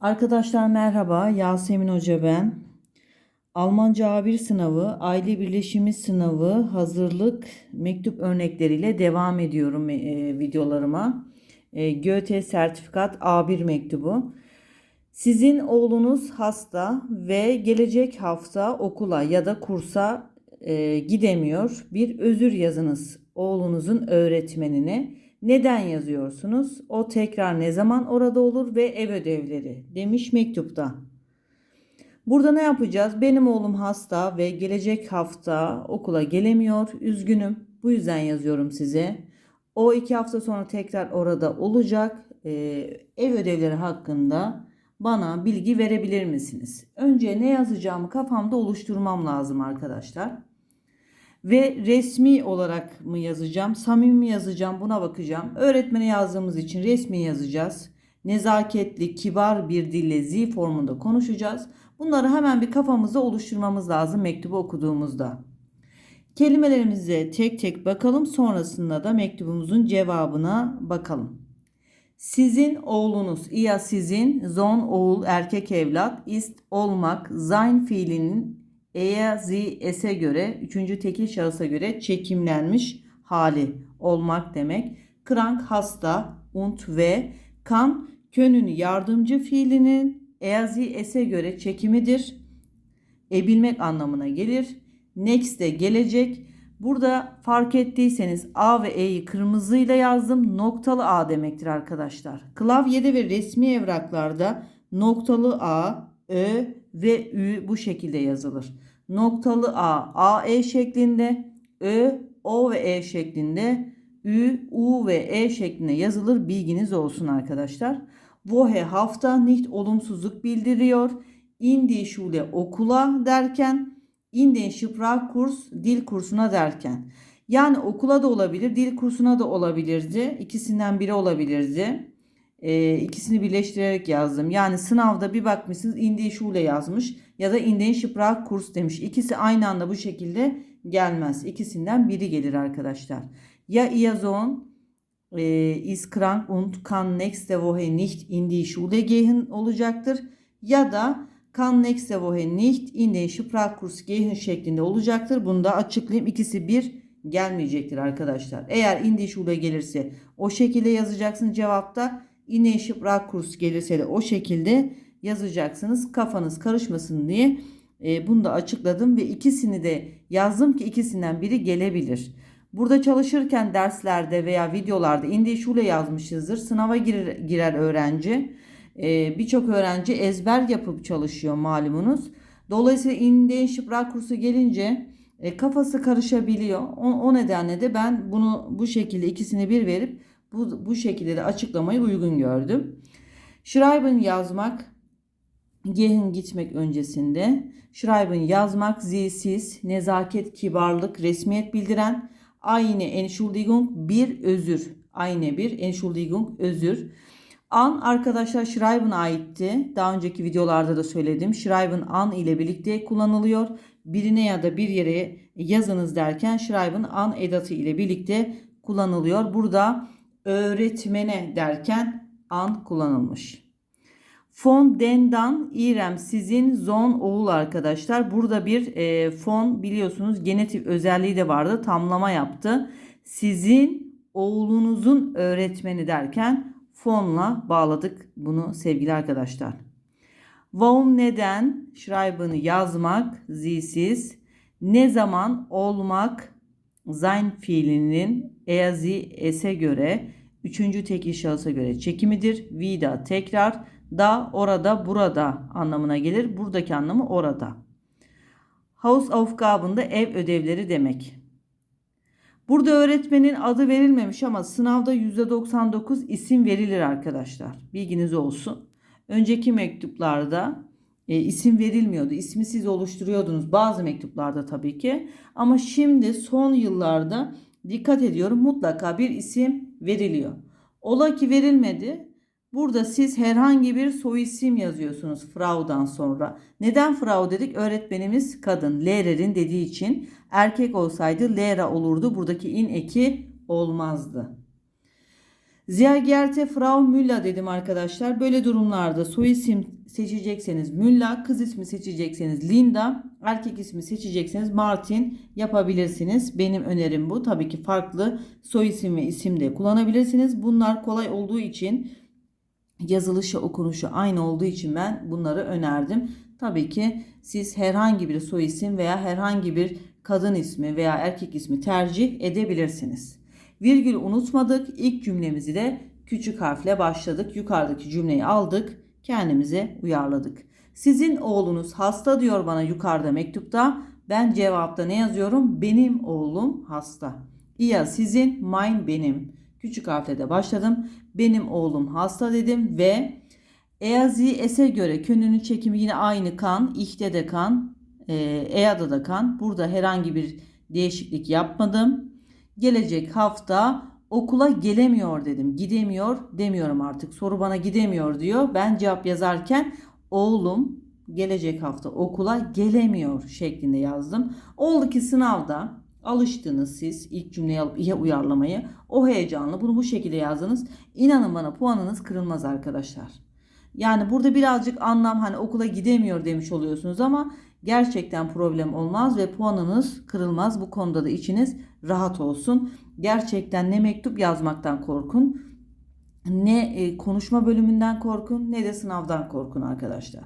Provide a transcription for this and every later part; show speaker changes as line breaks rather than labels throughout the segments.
Arkadaşlar merhaba, Yasemin Hoca ben. Almanca A1 sınavı, aile birleşimi sınavı, hazırlık, mektup örnekleriyle devam ediyorum e, videolarıma. E, Göte sertifikat A1 mektubu. Sizin oğlunuz hasta ve gelecek hafta okula ya da kursa e, gidemiyor. Bir özür yazınız oğlunuzun öğretmenine. Neden yazıyorsunuz? O tekrar ne zaman orada olur ve ev ödevleri demiş mektupta. Burada ne yapacağız? Benim oğlum hasta ve gelecek hafta okula gelemiyor. Üzgünüm. Bu yüzden yazıyorum size. O iki hafta sonra tekrar orada olacak. Ee, ev ödevleri hakkında bana bilgi verebilir misiniz? Önce ne yazacağımı kafamda oluşturmam lazım arkadaşlar. Ve resmi olarak mı yazacağım, samimi mi yazacağım buna bakacağım. Öğretmene yazdığımız için resmi yazacağız. Nezaketli, kibar bir dille Z formunda konuşacağız. Bunları hemen bir kafamızda oluşturmamız lazım mektubu okuduğumuzda. Kelimelerimize tek tek bakalım sonrasında da mektubumuzun cevabına bakalım. Sizin oğlunuz ya sizin zon oğul erkek evlat ist olmak zayn fiilinin e'ye z es'e göre üçüncü tekil şahısa göre çekimlenmiş hali olmak demek. Krank hasta und ve kan könün yardımcı fiilinin e'ye z es'e göre çekimidir. E bilmek anlamına gelir. Next gelecek. Burada fark ettiyseniz A ve E'yi kırmızıyla yazdım. Noktalı A demektir arkadaşlar. Klavyede ve resmi evraklarda noktalı A, Ö ve Ü bu şekilde yazılır. Noktalı A, AE şeklinde, Ö, O ve E şeklinde, Ü, U ve E şeklinde yazılır. Bilginiz olsun arkadaşlar. Woche hafta nicht olumsuzluk bildiriyor. In die okula derken in den Sprachkurs dil kursuna derken. Yani okula da olabilir, dil kursuna da olabilirdi. İkisinden biri olabilirdi. E, ikisini birleştirerek yazdım. Yani sınavda bir bakmışsınız in die Schule yazmış ya da in den Sprachkurs demiş. İkisi aynı anda bu şekilde gelmez. İkisinden biri gelir arkadaşlar. Ya Iazon e, ist krank und kann nächste Woche nicht in die Schule olacaktır. Ya da kann nächste Woche nicht in den Sprachkurs gehen şeklinde olacaktır. Bunu da açıklayayım. İkisi bir gelmeyecektir arkadaşlar. Eğer in die gelirse o şekilde yazacaksın cevapta. In den Sprachkurs gelirse de o şekilde yazacaksınız. Kafanız karışmasın diye e, bunu da açıkladım ve ikisini de yazdım ki ikisinden biri gelebilir. Burada çalışırken derslerde veya videolarda indi şule yazmışızdır. Sınava girer, girer öğrenci. Ee, Birçok öğrenci ezber yapıp çalışıyor malumunuz. Dolayısıyla indi şıprak kursu gelince e, kafası karışabiliyor. O, o nedenle de ben bunu bu şekilde ikisini bir verip bu, bu şekilde de açıklamayı uygun gördüm. Schreiben yazmak, Gehen gitmek öncesinde. Schreiben yazmak, zilsiz, nezaket, kibarlık, resmiyet bildiren, Eine Entschuldigung bir özür. Eine bir Entschuldigung özür. An arkadaşlar Schreiben'a aitti. Daha önceki videolarda da söyledim. Schreiben an ile birlikte kullanılıyor. Birine ya da bir yere yazınız derken Schreiben an edatı ile birlikte kullanılıyor. Burada öğretmene derken an kullanılmış. Fon dendan İrem sizin zon oğul arkadaşlar. Burada bir e, fon biliyorsunuz genetik özelliği de vardı. Tamlama yaptı. Sizin oğlunuzun öğretmeni derken fonla bağladık bunu sevgili arkadaşlar. Warum neden Schreiben'ı yazmak zisiz ne zaman olmak sein fiilinin eazi ese göre üçüncü tekil şahısa göre çekimidir. Vida tekrar da orada burada anlamına gelir. Buradaki anlamı orada. Hausaufgaben'da ev ödevleri demek. Burada öğretmenin adı verilmemiş ama sınavda %99 isim verilir arkadaşlar. Bilginiz olsun. Önceki mektuplarda e, isim verilmiyordu. İsmi siz oluşturuyordunuz bazı mektuplarda tabii ki. Ama şimdi son yıllarda dikkat ediyorum mutlaka bir isim veriliyor. Ola ki verilmedi. Burada siz herhangi bir soy isim yazıyorsunuz Frau'dan sonra. Neden Frau dedik? Öğretmenimiz kadın. Lehrer'in dediği için. Erkek olsaydı Lehrer olurdu. Buradaki in eki olmazdı. Sehr geehrte Frau Müller dedim arkadaşlar. Böyle durumlarda soy isim seçecekseniz Müller, kız ismi seçecekseniz Linda, erkek ismi seçecekseniz Martin yapabilirsiniz. Benim önerim bu. Tabii ki farklı soy isim ve isim de kullanabilirsiniz. Bunlar kolay olduğu için yazılışı okunuşu aynı olduğu için ben bunları önerdim. Tabii ki siz herhangi bir soy isim veya herhangi bir kadın ismi veya erkek ismi tercih edebilirsiniz. Virgül unutmadık. İlk cümlemizi de küçük harfle başladık. Yukarıdaki cümleyi aldık. Kendimize uyarladık. Sizin oğlunuz hasta diyor bana yukarıda mektupta. Ben cevapta ne yazıyorum? Benim oğlum hasta. İya sizin, mine benim. Küçük harfle de başladım. Benim oğlum hasta dedim ve Eazi Es'e göre könünün çekimi yine aynı kan. İhte de kan. E, Ea'da da kan. Burada herhangi bir değişiklik yapmadım. Gelecek hafta okula gelemiyor dedim. Gidemiyor demiyorum artık. Soru bana gidemiyor diyor. Ben cevap yazarken oğlum gelecek hafta okula gelemiyor şeklinde yazdım. Oldu ki sınavda alıştınız siz ilk cümleyi alıp ihe uyarlamayı. O heyecanlı bunu bu şekilde yazdınız. İnanın bana puanınız kırılmaz arkadaşlar. Yani burada birazcık anlam hani okula gidemiyor demiş oluyorsunuz ama gerçekten problem olmaz ve puanınız kırılmaz. Bu konuda da içiniz rahat olsun. Gerçekten ne mektup yazmaktan korkun, ne e, konuşma bölümünden korkun, ne de sınavdan korkun arkadaşlar.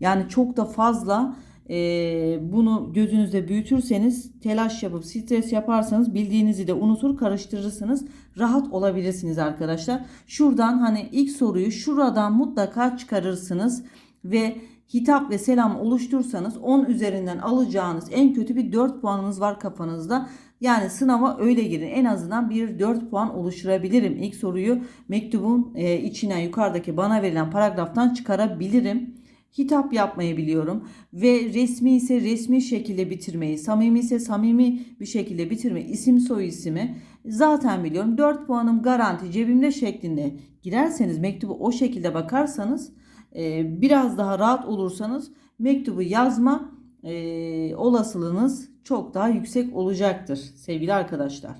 Yani çok da fazla e, bunu gözünüzde büyütürseniz, telaş yapıp stres yaparsanız bildiğinizi de unutur, karıştırırsınız. Rahat olabilirsiniz arkadaşlar. Şuradan hani ilk soruyu şuradan mutlaka çıkarırsınız ve hitap ve selam oluştursanız 10 üzerinden alacağınız en kötü bir 4 puanınız var kafanızda. Yani sınava öyle girin. En azından bir 4 puan oluşturabilirim. İlk soruyu mektubun e, içine yukarıdaki bana verilen paragraftan çıkarabilirim. Hitap yapmayı biliyorum ve resmi ise resmi şekilde bitirmeyi, samimi ise samimi bir şekilde bitirmeyi, isim soy ismi zaten biliyorum. 4 puanım garanti cebimde şeklinde girerseniz mektubu o şekilde bakarsanız e, biraz daha rahat olursanız mektubu yazma e, olasılığınız çok daha yüksek olacaktır sevgili arkadaşlar.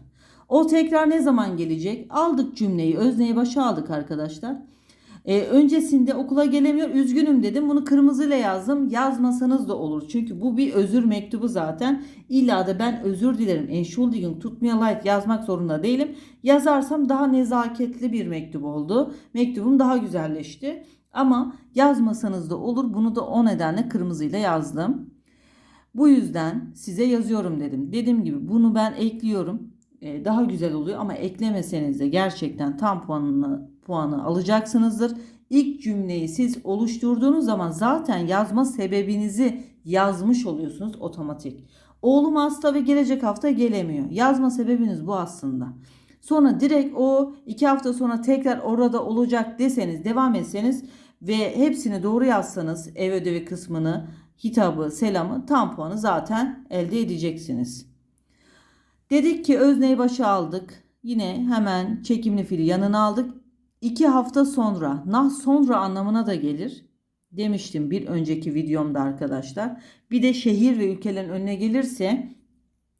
O tekrar ne zaman gelecek? Aldık cümleyi özneyi başa aldık arkadaşlar. Ee, öncesinde okula gelemiyor üzgünüm dedim. Bunu kırmızıyla yazdım. Yazmasanız da olur. Çünkü bu bir özür mektubu zaten. İlla da ben özür dilerim. Entschuldigung tut leid yazmak zorunda değilim. Yazarsam daha nezaketli bir mektup oldu. Mektubum daha güzelleşti ama yazmasanız da olur bunu da o nedenle kırmızıyla yazdım bu yüzden size yazıyorum dedim dediğim gibi bunu ben ekliyorum ee, daha güzel oluyor ama eklemeseniz de gerçekten tam puanını puanı alacaksınızdır. İlk cümleyi siz oluşturduğunuz zaman zaten yazma sebebinizi yazmış oluyorsunuz otomatik. Oğlum hasta ve gelecek hafta gelemiyor. Yazma sebebiniz bu aslında. Sonra direkt o iki hafta sonra tekrar orada olacak deseniz devam etseniz ve hepsini doğru yazsanız ev ödevi kısmını, hitabı, selamı tam puanı zaten elde edeceksiniz. Dedik ki özneyi başa aldık. Yine hemen çekimli fili yanına aldık. İki hafta sonra, nah sonra anlamına da gelir. Demiştim bir önceki videomda arkadaşlar. Bir de şehir ve ülkelerin önüne gelirse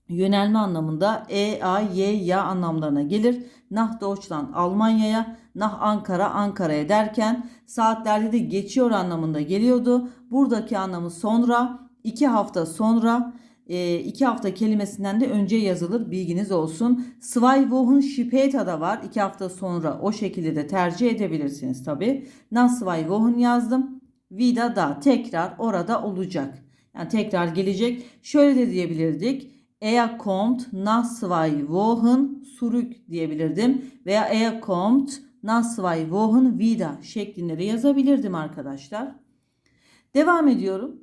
yönelme anlamında E, A, Y, Ya anlamlarına gelir. Nah Deutschland Almanya'ya, nah Ankara Ankara'ya derken saatlerde de geçiyor anlamında geliyordu. Buradaki anlamı sonra, iki hafta sonra e, iki hafta kelimesinden de önce yazılır bilginiz olsun. Zwei Wochen da var. iki hafta sonra o şekilde de tercih edebilirsiniz tabi. Nach zwei Wochen yazdım. Vida da tekrar orada olacak. Yani tekrar gelecek. Şöyle de diyebilirdik. Er kommt nach zwei Wochen zurück diyebilirdim. Veya er kommt nach zwei Wochen wieder şeklinde de yazabilirdim arkadaşlar. Devam ediyorum.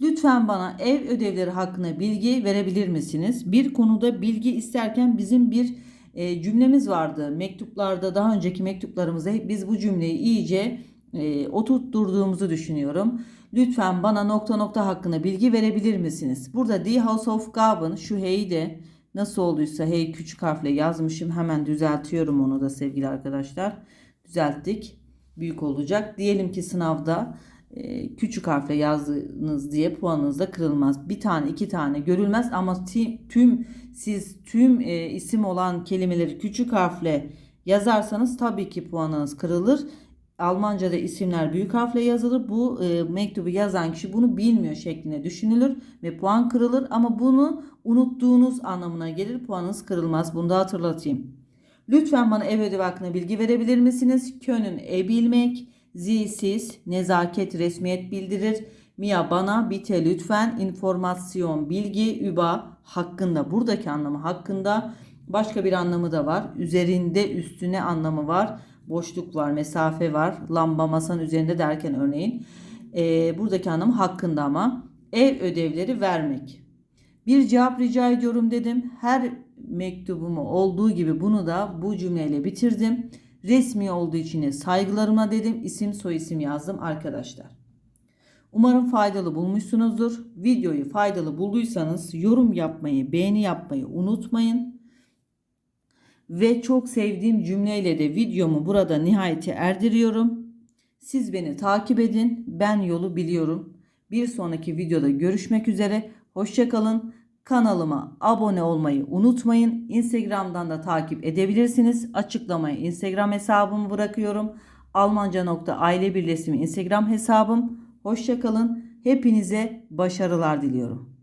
Lütfen bana ev ödevleri hakkında bilgi verebilir misiniz? Bir konuda bilgi isterken bizim bir e, cümlemiz vardı. Mektuplarda daha önceki mektuplarımızda biz bu cümleyi iyice e, oturtturduğumuzu düşünüyorum. Lütfen bana nokta nokta hakkında bilgi verebilir misiniz? Burada Die Hausaufgaben şu hey'i de nasıl olduysa hey küçük harfle yazmışım. Hemen düzeltiyorum onu da sevgili arkadaşlar. Düzelttik. Büyük olacak. Diyelim ki sınavda e, küçük harfle yazdınız diye puanınız da kırılmaz. Bir tane iki tane görülmez ama tüm siz tüm e, isim olan kelimeleri küçük harfle yazarsanız tabii ki puanınız kırılır. Almanca'da isimler büyük harfle yazılır. Bu e, mektubu yazan kişi bunu bilmiyor şeklinde düşünülür ve puan kırılır ama bunu unuttuğunuz anlamına gelir. Puanınız kırılmaz. Bunu da hatırlatayım. Lütfen bana ev ödevi hakkında bilgi verebilir misiniz? Könün e bilmek, zi siz, nezaket resmiyet bildirir. Mia bana, bite lütfen, informasyon, bilgi, üba hakkında. Buradaki anlamı hakkında. Başka bir anlamı da var. Üzerinde, üstüne anlamı var. Boşluk var, mesafe var. Lamba masanın üzerinde derken örneğin. Ee, buradaki anlamı hakkında ama. Ev ödevleri vermek. Bir cevap rica ediyorum dedim. Her mektubumu olduğu gibi bunu da bu cümleyle bitirdim. Resmi olduğu için saygılarıma dedim. İsim soyisim yazdım arkadaşlar. Umarım faydalı bulmuşsunuzdur. Videoyu faydalı bulduysanız yorum yapmayı, beğeni yapmayı unutmayın. Ve çok sevdiğim cümleyle de videomu burada nihayete erdiriyorum. Siz beni takip edin. Ben yolu biliyorum. Bir sonraki videoda görüşmek üzere. Hoşçakalın. Kanalıma abone olmayı unutmayın. Instagram'dan da takip edebilirsiniz. Açıklamaya Instagram hesabımı bırakıyorum. Almanca.aile birleşimi Instagram hesabım. Hoşçakalın. Hepinize başarılar diliyorum.